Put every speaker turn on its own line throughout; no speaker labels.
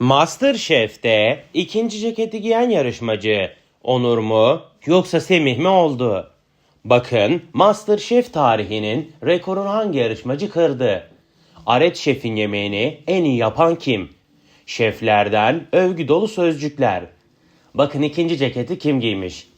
Masterchef'te ikinci ceketi giyen yarışmacı Onur mu yoksa Semih mi oldu? Bakın Masterchef tarihinin rekorunu hangi yarışmacı kırdı? Aret Şef'in yemeğini en iyi yapan kim? Şeflerden övgü dolu sözcükler. Bakın ikinci ceketi kim giymiş?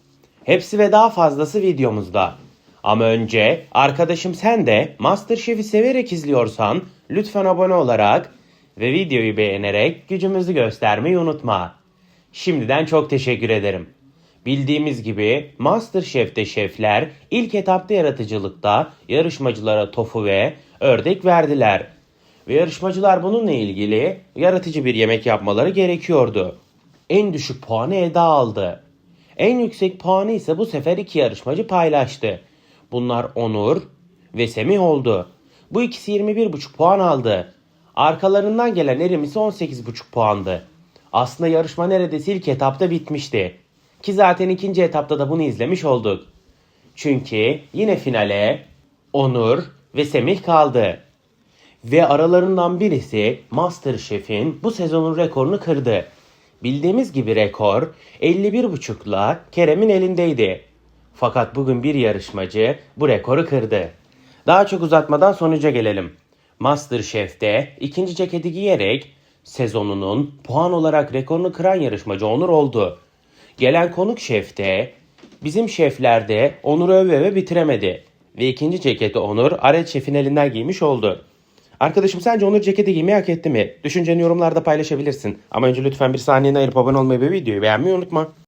Hepsi ve daha fazlası videomuzda. Ama önce arkadaşım sen de Masterchef'i severek izliyorsan lütfen abone olarak ve videoyu beğenerek gücümüzü göstermeyi unutma. Şimdiden çok teşekkür ederim. Bildiğimiz gibi Masterchef'te şefler ilk etapta yaratıcılıkta yarışmacılara tofu ve ördek verdiler. Ve yarışmacılar bununla ilgili yaratıcı bir yemek yapmaları gerekiyordu. En düşük puanı Eda aldı. En yüksek puanı ise bu sefer iki yarışmacı paylaştı. Bunlar Onur ve Semih oldu. Bu ikisi 21,5 puan aldı. Arkalarından gelen Erim ise 18,5 puandı. Aslında yarışma neredeyse ilk etapta bitmişti. Ki zaten ikinci etapta da bunu izlemiş olduk. Çünkü yine finale Onur ve Semih kaldı. Ve aralarından birisi Masterchef'in bu sezonun rekorunu kırdı. Bildiğimiz gibi rekor 51.5'la Kerem'in elindeydi. Fakat bugün bir yarışmacı bu rekoru kırdı. Daha çok uzatmadan sonuca gelelim. Masterchef'te ikinci ceketi giyerek sezonunun puan olarak rekorunu kıran yarışmacı Onur oldu. Gelen konuk şefte bizim şeflerde Onur'u öve öve bitiremedi. Ve ikinci ceketi Onur Aret Şef'in elinden giymiş oldu. Arkadaşım sence Onur ceketi giymeyi hak etti mi? Düşünceni yorumlarda paylaşabilirsin. Ama önce lütfen bir saniyeni ayırıp abone olmayı ve videoyu beğenmeyi unutma.